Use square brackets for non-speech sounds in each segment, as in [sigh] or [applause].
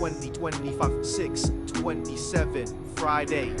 20, 25, 6, 27, Friday.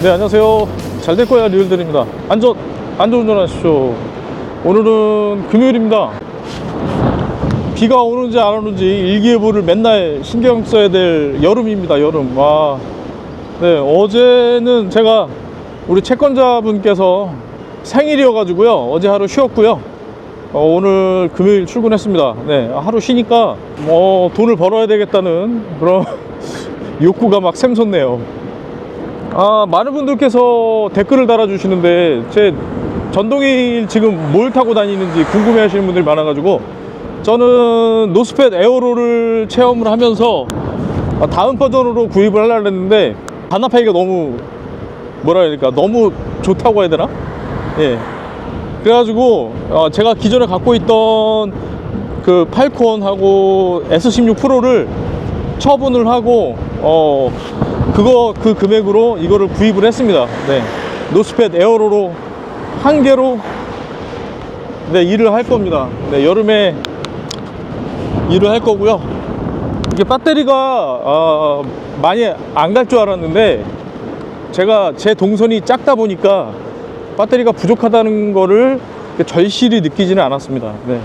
네 안녕하세요. 잘 될 거야 리얼들입니다. 안전 안전 운전 하십시오. 오늘은 금요일입니다 비가 오는지 안 오는지 일기예보를 맨날 신경 써야 될 여름입니다 여름. 와. 네 어제는 제가 우리 채권자분께서 생일이어 가지고요 어제 하루 쉬었고요. 어, 오늘 금요일 출근했습니다. 네 하루 쉬니까 뭐 돈을 벌어야 되겠다는 그런 [laughs] 욕구가 막 샘솟네요. 아, 많은 분들께서 댓글을 달아주시는데 제 전동일 지금 뭘 타고 다니는지 궁금해 하시는 분들이 많아가지고 저는 노스펫 에어로를 체험을 하면서 아, 다음 버전으로 구입을 하려고 했는데 반납하기가 너무 뭐라 해야 될까 너무 좋다고 해야 되나? 예. 그래가지고 어, 제가 기존에 갖고 있던 그 팔콘하고 S16 프로를 처분을 하고 어 그거 그 금액으로 이거를 구입을 했습니다. 네. 노스펫 에어로로 한 개로 네, 일을 할 겁니다. 네, 여름에 일을 할 거고요. 이게 배터리가 아, 많이 안 갈 줄 알았는데 제가 제 동선이 작다 보니까 배터리가 부족하다는 거를 절실히 느끼지는 않았습니다. 네.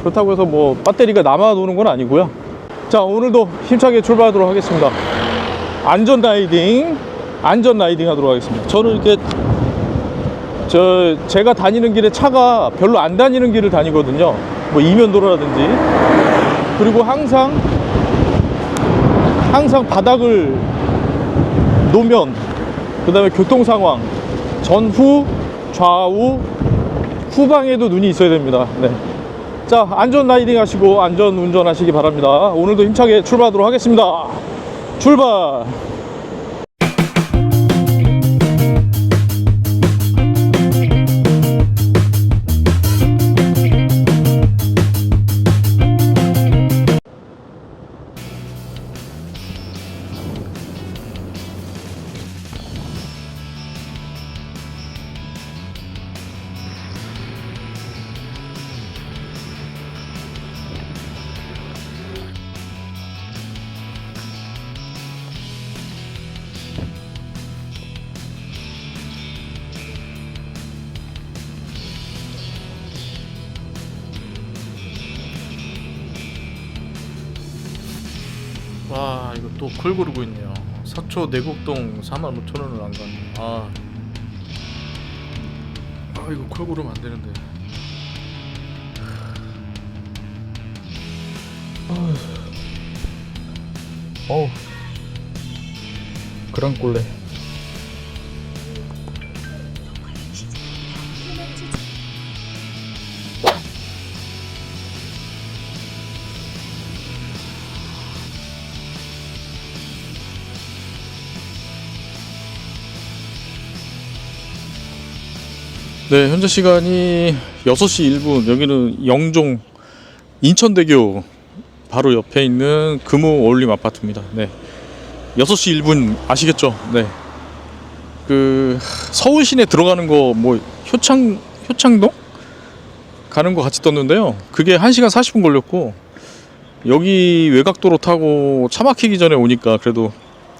그렇다고 해서 뭐 배터리가 남아 도는 건 아니고요. 자, 오늘도 힘차게 출발하도록 하겠습니다. 안전 라이딩, 안전 라이딩 하도록 하겠습니다. 저는 이렇게 저 제가 다니는 길에 차가 별로 안 다니는 길을 다니거든요. 뭐 이면도로라든지 그리고 항상 항상 바닥을 노면 그 다음에 교통 상황 전후 좌우 후방에도 눈이 있어야 됩니다. 네. 자 안전 라이딩 하시고 안전 운전하시기 바랍니다. 오늘도 힘차게 출발하도록 하겠습니다. 출발. 또콜 고르고 있네요. 서초 내곡동 45,000원을 안 가네. 아. 아 이거 콜 고르면 안 되는데. 어우. 그랑 꼴레. 네, 현재 시간이 6시 1분. 여기는 영종 인천대교 바로 옆에 있는 금호 올림 아파트입니다. 네. 6시 1분 아시겠죠? 네. 그 서울 시내 들어가는 거 뭐 효창 효창동 가는 거 같이 떴는데요. 그게 1시간 40분 걸렸고 여기 외곽도로 타고 차 막히기 전에 오니까 그래도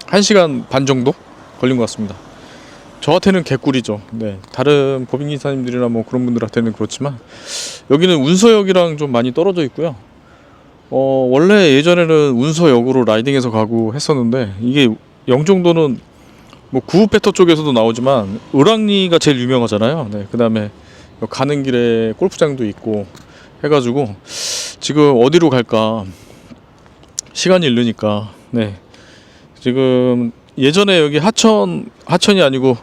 1시간 반 정도 걸린 것 같습니다. 저한테는 개꿀이죠. 네. 다른 법인기사님들이나 뭐 그런 분들한테는 그렇지만 여기는 운서역이랑 좀 많이 떨어져 있고요. 어, 원래 예전에는 운서역으로 라이딩해서 가고 했었는데 이게 영종도는 뭐 구우패터 쪽에서도 나오지만 을왕리가 제일 유명하잖아요. 네. 그다음에 가는 길에 골프장도 있고 해가지고 지금 어디로 갈까 시간이 잃으니까 네. 지금 예전에 여기 하천 하천이 아니고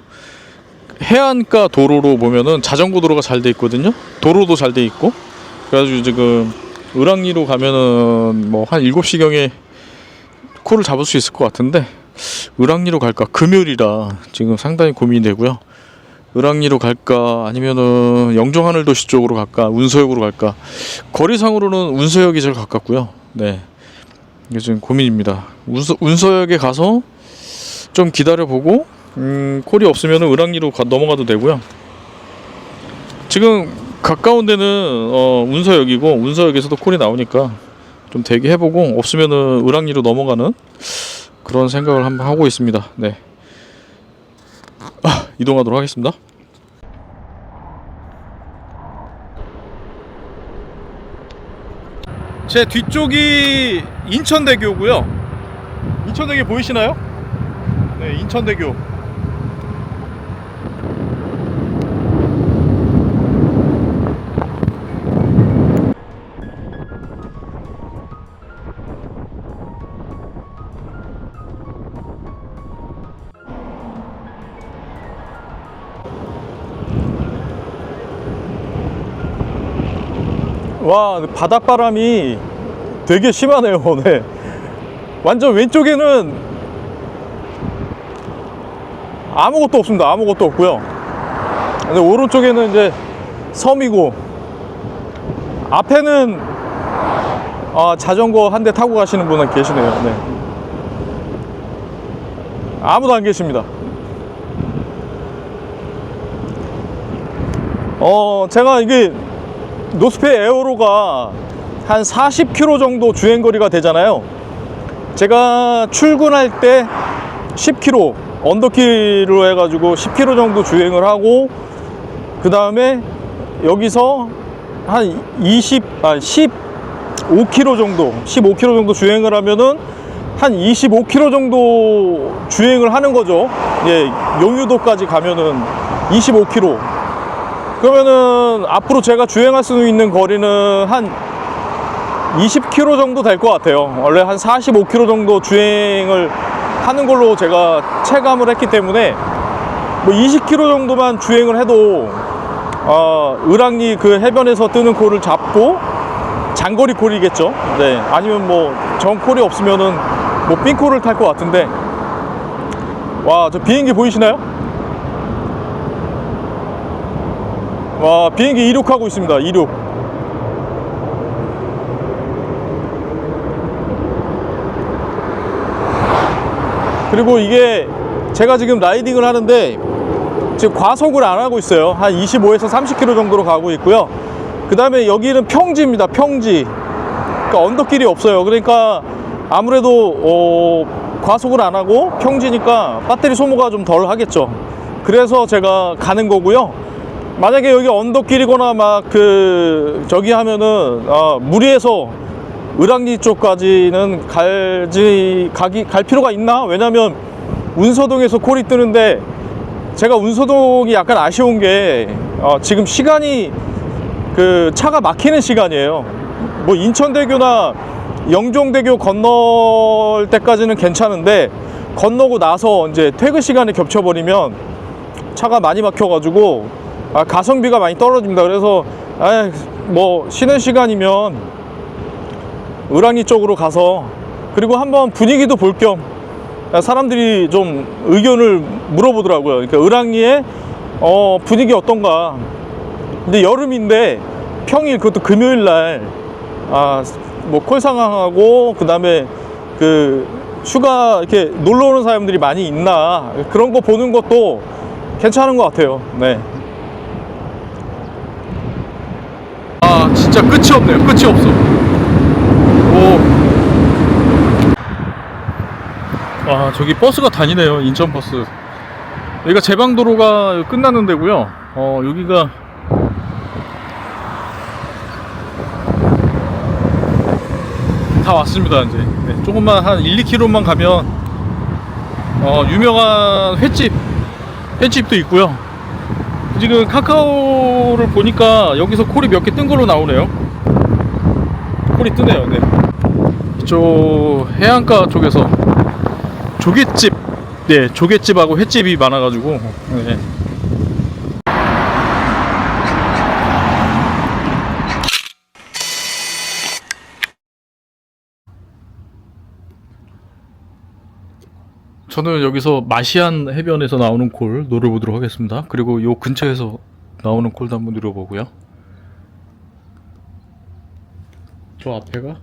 해안가 도로로 보면은 자전거 도로가 잘 돼 있거든요. 도로도 잘 돼 있고. 그래가지고 지금 을왕리로 가면은 뭐 한 7시경에 코를 잡을 수 있을 것 같은데 을왕리로 갈까? 금요일이라 지금 상당히 고민이 되고요. 을왕리로 갈까 아니면은 영종하늘도시 쪽으로 갈까 운서역으로 갈까 거리상으로는 운서역이 제일 가깝고요. 네. 이게 지금 고민입니다. 운서, 운서역에 가서 좀 기다려보고 음, 콜이 없으면 을왕리로 가- 넘어가도 되고요. 지금 가까운 데는 어, 운서역이고 운서역에서도 콜이 나오니까 좀 대기해보고 없으면은 을왕리로 넘어가는 그런 생각을 한번 하고 있습니다. 네. 아, 이동하도록 하겠습니다. 제 뒤쪽이 인천대교고요. 인천대교 보이시나요? 네, 인천대교. 와, 바닷바람이 되게 심하네요, 네. 완전 왼쪽에는 아무것도 없습니다. 아무것도 없고요. 근데 오른쪽에는 이제 섬이고 앞에는 아, 자전거 한 대 타고 가시는 분은 계시네요. 네. 아무도 안 계십니다. 어, 제가 이게 노스페 에어로가 한 40km 정도 주행 거리가 되잖아요. 제가 출근할 때 10km 언더키로 해가지고 10km 정도 주행을 하고 그 다음에 여기서 한 20, 아 15km 정도, 15km 정도 주행을 하면은 한 25km 정도 주행을 하는 거죠. 예, 용유도까지 가면은 25km. 그러면은 앞으로 제가 주행할 수 있는 거리는 한 20km 정도 될 것 같아요. 원래 한 45km 정도 주행을 하는 걸로 제가 체감을 했기 때문에 뭐 20km 정도만 주행을 해도 어, 을왕리 그 해변에서 뜨는 콜을 잡고 장거리 콜이겠죠. 네. 아니면 뭐 정 콜이 없으면은 뭐 삥콜을 탈 것 같은데 와 저 비행기 보이시나요? 와 비행기 이륙하고 있습니다. 이륙. 그리고 이게 제가 지금 라이딩을 하는데 지금 과속을 안 하고 있어요. 한 25에서 30km 정도로 가고 있고요. 그 다음에 여기는 평지입니다. 평지. 그러니까 언덕길이 없어요. 그러니까 아무래도 어, 과속을 안 하고 평지니까 배터리 소모가 좀 덜 하겠죠. 그래서 제가 가는 거고요. 만약에 여기 언덕길이거나 막 그 저기 하면은 어, 무리해서 을왕리 쪽까지는 갈지 가기 갈 필요가 있나? 왜냐면 운서동에서 콜이 뜨는데 제가 운서동이 약간 아쉬운 게 어, 지금 시간이 그 차가 막히는 시간이에요. 뭐 인천대교나 영종대교 건널 때까지는 괜찮은데 건너고 나서 이제 퇴근 시간에 겹쳐버리면 차가 많이 막혀가지고 아, 가성비가 많이 떨어집니다. 그래서 아, 뭐 쉬는 시간이면 을왕리 쪽으로 가서 그리고 한번 분위기도 볼 겸 사람들이 좀 의견을 물어보더라고요. 그러니까 을왕리의 어, 분위기 어떤가. 근데 여름인데 평일 그것도 금요일 날 아, 뭐 콜상항하고 그다음에 그 휴가 이렇게 놀러 오는 사람들이 많이 있나 그런 거 보는 것도 괜찮은 것 같아요. 네. 아, 진짜 끝이 없네요. 끝이 없어. 오. 와, 저기 버스가 다니네요. 인천 버스. 여기가 제방도로가 끝나는 데고요. 어, 여기가 다 왔습니다, 이제. 네, 조금만 한 1, 2km만 가면 어, 유명한 횟집 횟집도 있고요. 지금 카카오를 보니까 여기서 콜이 몇 개 뜬 걸로 나오네요. 콜이 뜨네요. 네. 이쪽 해안가 쪽에서 조개집, 네, 조개집하고 횟집이 많아가지고, 네. 저는 여기서 마시안 해변에서 나오는 콜 노려보도록 하겠습니다. 그리고 요 근처에서 나오는 콜도 한번 노려보고요. 저 앞에가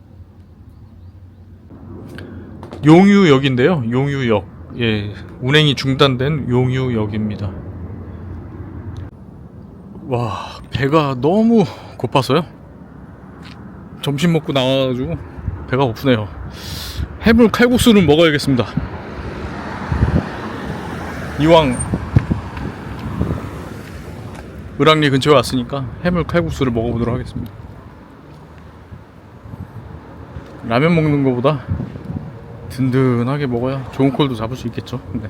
용유역인데요. 용유역. 예, 운행이 중단된 용유역입니다. 와, 배가 너무 고파서요. 점심 먹고 나와가지고 배가 고프네요. 해물 칼국수를 먹어야겠습니다. 이왕 을왕리 근처에 왔으니까 해물 칼국수를 먹어보도록 하겠습니다. 라면 먹는 것보다 든든하게 먹어야 좋은 콜도 잡을 수 있겠죠. 네.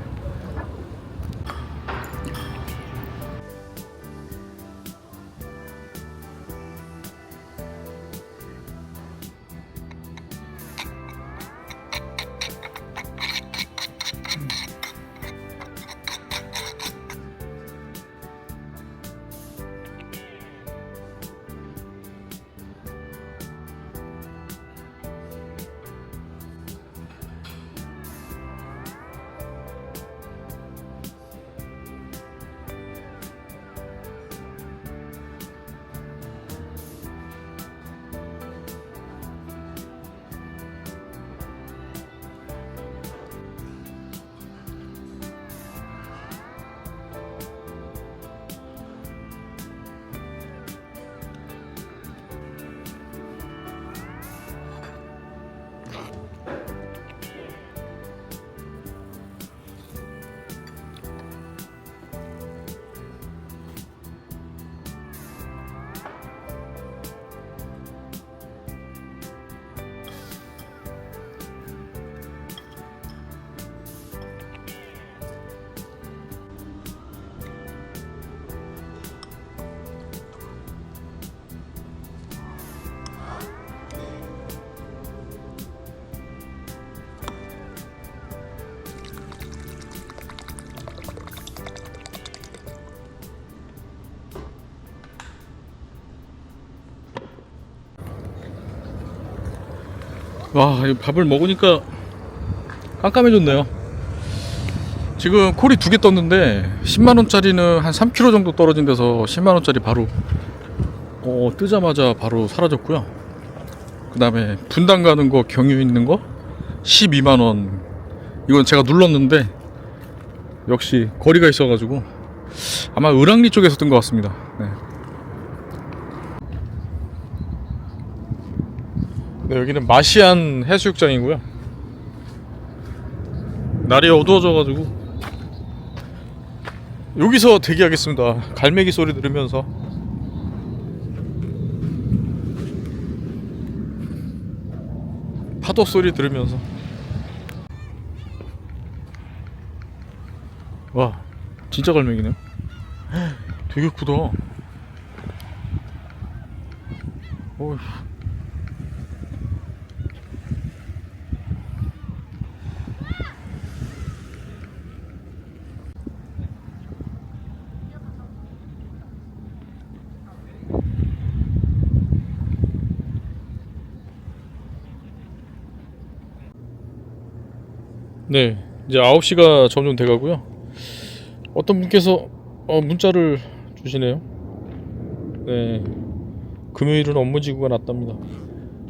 와, 이 밥을 먹으니까 깜깜해졌네요. 지금 콜이 두 개 떴는데 10만 원짜리는 한 3km 정도 떨어진 데서 10만 원짜리 바로 어, 뜨자마자 바로 사라졌고요. 그다음에 분당 가는 거 경유 있는 거 12만 원. 이건 제가 눌렀는데 역시 거리가 있어가지고 아마 을왕리 쪽에서 뜬 것 같습니다. 네. 네, 여기는 마시안 해수욕장이고요. 날이 어두워져가지고 여기서 대기하겠습니다. 갈매기 소리 들으면서 파도 소리 들으면서 와 진짜 갈매기네. 되게 크다. 어휴. 네, 이제 9시가 점점 돼가고요. 어떤 분께서 어, 문자를 주시네요. 네, 금요일은 업무지구가 났답니다.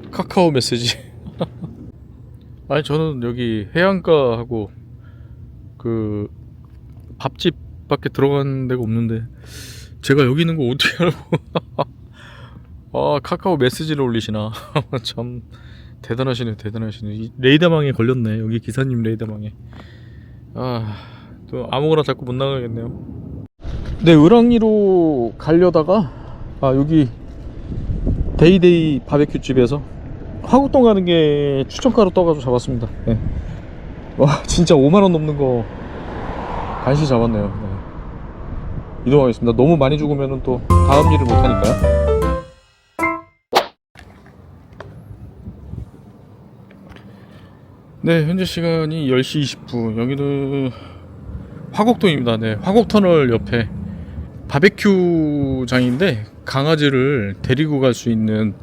카카오 메시지. [laughs] 아니 저는 여기 해안가하고 그 밥집밖에 들어간 데가 없는데 제가 여기 있는 거 어떻게 알고? [laughs] 아 카카오 메시지를 올리시나 [laughs] 참. 대단하시네 대단하시네. 이 레이더망에 걸렸네. 여기 기사님 레이더망에. 아 또 아무거나 자꾸 못 나가겠네요. 네 을왕리로 가려다가 아 여기 데이데이 바베큐 집에서 화곡동 가는 게 추천가로 떠가지고 잡았습니다. 네. 와 진짜 5만원 넘는 거 간신히 잡았네요. 네. 이동하겠습니다. 너무 많이 죽으면 또 다음 일을 못하니까요 네, 현재 시간이 10시 20분. 여기는 화곡동입니다. 네, 화곡터널 옆에 바베큐장인데 강아지를 데리고 갈 수 있는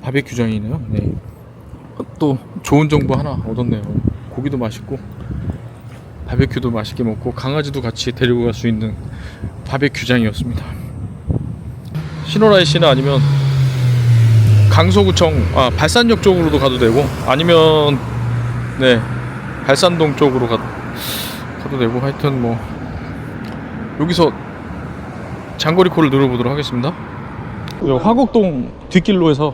바베큐장이네요. 네. 또 좋은 정보 하나 얻었네요. 고기도 맛있고 바베큐도 맛있게 먹고 강아지도 같이 데리고 갈 수 있는 바베큐장이었습니다. 신호라이 씨는 아니면 강서구청 아 발산역 쪽으로도 가도 되고 아니면 네 발산동 쪽으로 가, 가도 되고 하여튼 뭐 여기서 장거리 콜을 누려보도록 하겠습니다. 화곡동 뒷길로 해서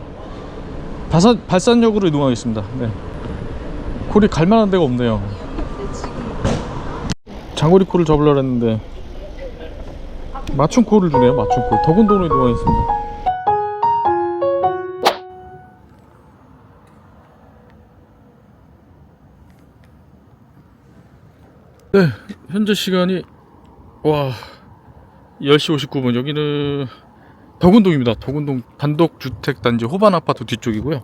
발산, 발산역으로 이동하겠습니다. 네. 콜이 갈 만한 데가 없네요. 장거리 콜을 잡으려고 했는데 맞춤 콜을 주네요. 맞춤 콜. 덕운동으로 이동하겠습니다. 현재 시간이 와 10시 59분 여기는 덕운동입니다. 덕운동 단독주택 단지 호반 아파트 뒤쪽이고요.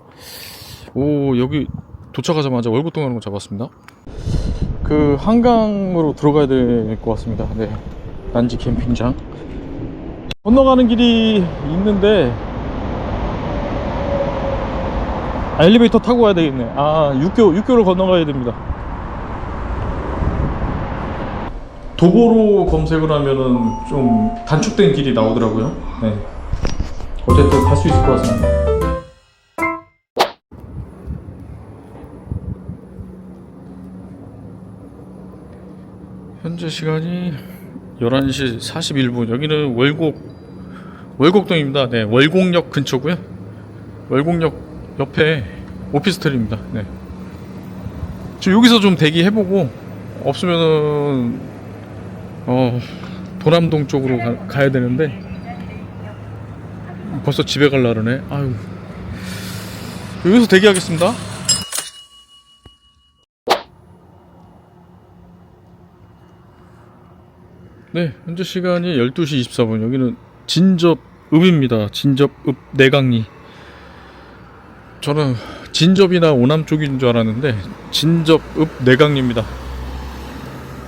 오 여기 도착하자마자 월급동 하는 거 잡았습니다. 그 한강으로 들어가야 될 것 같습니다. 네, 난지 캠핑장 건너가는 길이 있는데 아, 엘리베이터 타고 가야 되겠네. 아 육교 육교를 건너가야 됩니다. 도보로 검색을 하면은 좀 단축된 길이 나오더라고요. 네. 어쨌든 갈 수 있을 것 같습니다. 현재 시간이 11시 41분. 여기는 월곡 월곡동입니다. 네, 월곡역 근처고요. 월곡역 옆에 오피스텔입니다. 네. 지금 여기서 좀 대기해보고 없으면은 어 도남동 쪽으로 가, 야 되는데 벌써 집에 갈 나르네. 아유 여기서 대기하겠습니다. 네, 현재 시간이 12시 24분. 여기는 진접읍입니다. 진접읍 내강리. 저는 진접이나 오남 쪽인 줄 알았는데 진접읍 내강리입니다.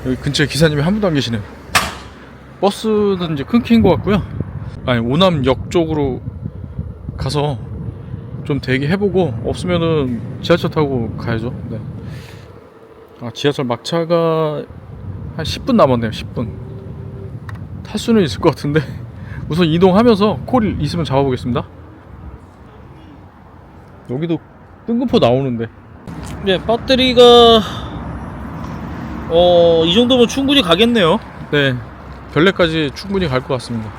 여기 근처에 기사님이 한 분도 안 계시네요. 버스는 이제 끊긴 것 같고요. 아니 오남역 쪽으로 가서 좀 대기해보고 없으면은 지하철 타고 가야죠. 네. 아 지하철 막차가 한 10분 남았네요. 10분. 탈 수는 있을 것 같은데 [laughs] 우선 이동하면서 콜 있으면 잡아보겠습니다. 여기도 뜬금포 나오는데. 네, 배터리가 어, 이 정도면 충분히 가겠네요. 네, 별내까지 충분히 갈 것 같습니다.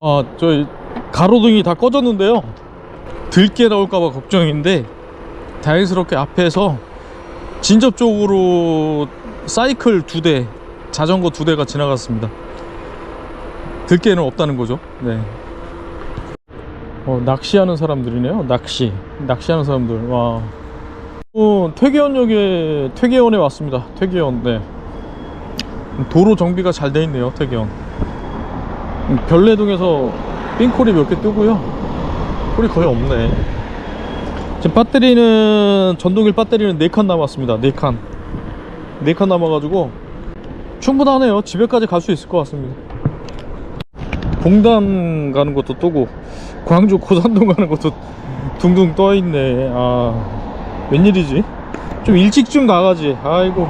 아, 저희 가로등이 다 꺼졌는데요. 들게 나올까봐 걱정인데 다행스럽게 앞에서 진접 쪽으로 사이클 두 대, 자전거 두 대가 지나갔습니다. 들게는 없다는 거죠. 네. 어, 낚시하는 사람들이네요. 낚시, 낚시하는 사람들. 와. 어, 퇴계원역에 퇴계원에 왔습니다. 퇴계원. 네. 도로 정비가 잘 돼 있네요. 퇴계원. 음, 별내동에서 삥콜이 몇 개 뜨고요. 콜이 거의 없네. 지금 배터리는 전동일 배터리는 4칸 남았습니다. 4칸. 4칸 남아가지고 충분하네요. 집에까지 갈 수 있을 것 같습니다. 봉담 가는 것도 뜨고 광주 고산동 가는 것도 둥둥 떠 있네. 아 웬일이지? 좀 일찍 좀 나가지. 아이고.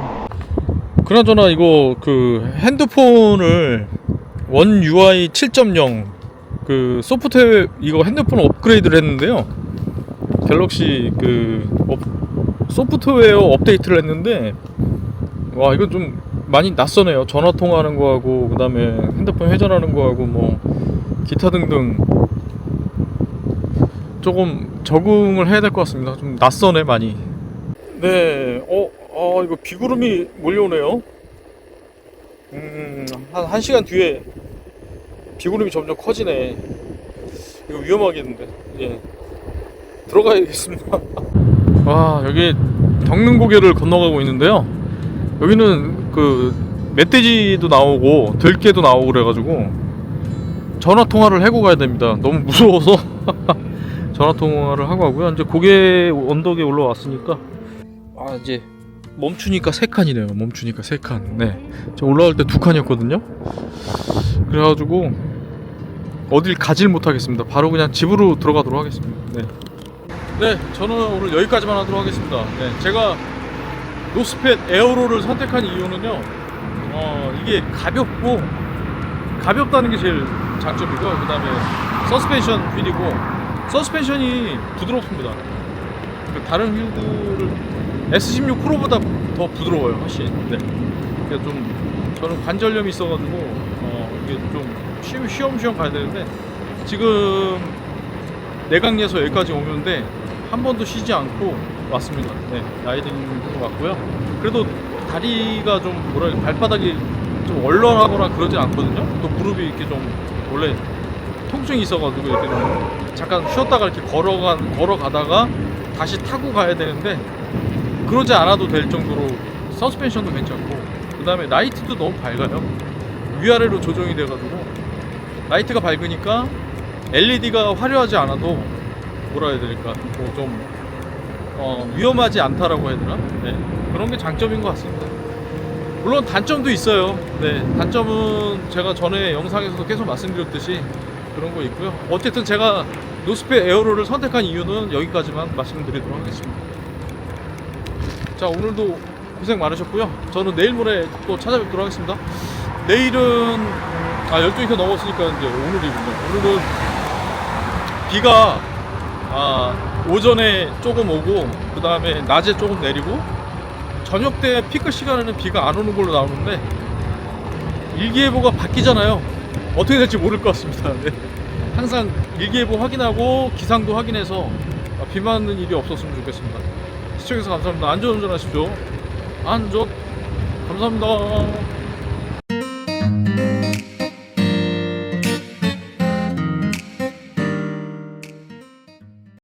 그나저나 이거 그 핸드폰을 원 UI 7.0 그 소프트웨어 이거 핸드폰 업그레이드를 했는데요. 갤럭시 그 업- 소프트웨어 업데이트를 했는데 와 이건 좀 많이 낯서네요. 전화 통화하는 거하고 그다음에 핸드폰 회전하는 거하고 뭐 기타 등등 조금 적응을 해야 될 것 같습니다. 좀 낯서네 많이. 네, 어, 아 이거 비구름이 몰려오네요. 음, 한, 한 시간 뒤에 비구름이 점점 커지네. 이거 위험하겠는데. 예. 들어가야겠습니다. 와, 여기 덕능 고개를 건너가고 있는데요. 여기는 그 멧돼지도 나오고 들개도 나오고 그래가지고 전화 통화를 해고 가야 됩니다. 너무 무서워서 [laughs] 전화 통화를 하고 가고요. 이제 고개 언덕에 올라왔으니까 아 이제 멈추니까 세 칸이네요. 멈추니까 세 칸. 네. 저 올라올 때 두 칸이었거든요. 그래가지고 어딜 가질 못하겠습니다. 바로 그냥 집으로 들어가도록 하겠습니다. 네. 네, 저는 오늘 여기까지만 하도록 하겠습니다. 네, 제가 노스펫 에어로를 선택한 이유는요. 어, 이게 가볍고 가볍다는 게 제일 장점이고요. 그 다음에 서스펜션 휠이고 서스펜션이 부드럽습니다. 그 다른 휠들을 S16 프로보다 더 부드러워요, 훨씬. 네. 그러니까 좀 저는 관절염이 있어가지고 어, 이게 좀 쉬- 쉬엄쉬엄 가야 되는데 지금 내강에서 여기까지 오는데 한 번도 쉬지 않고 왔습니다. 네, 라이딩으로 왔고요. 그래도 다리가 좀 해야 발바닥이 좀 얼얼하거나 그러진 않거든요. 또 무릎이 이렇게 좀 원래 통증이 있어가지고 이렇게 좀 잠깐 쉬었다가 이렇게 걸어가 걸어가다가 다시 타고 가야 되는데 그러지 않아도 될 정도로 서스펜션도 괜찮고 그 다음에 라이트도 너무 밝아요. 위아래로 조정이 돼가지고 라이트가 밝으니까 LED가 화려하지 않아도 뭐라 해야 될까 뭐좀 어, 위험하지 않다라고 해야 되나 네, 그런 게 장점인 것 같습니다. 물론 단점도 있어요. 네, 단점은 제가 전에 영상에서도 계속 말씀드렸듯이 그런 거 있고요. 어쨌든 제가 노스페 에어로를 선택한 이유는 여기까지만 말씀드리도록 하겠습니다. 자, 오늘도 고생 많으셨고요. 저는 내일 모레 또 찾아뵙도록 하겠습니다. 내일은 아 12시가 넘었으니까 이제 오늘이군요. 오늘은 비가 아, 오전에 조금 오고 그 다음에 낮에 조금 내리고 저녁 때 피크 시간에는 비가 안 오는 걸로 나오는데 일기예보가 바뀌잖아요. 어떻게 될지 모를 것 같습니다. [laughs] 네. 항상 일기예보 확인하고 기상도 확인해서 아, 비 맞는 일이 없었으면 좋겠습니다. 시청해주셔서 감사합니다. 안전 운전하십시오. 안전 감사합니다.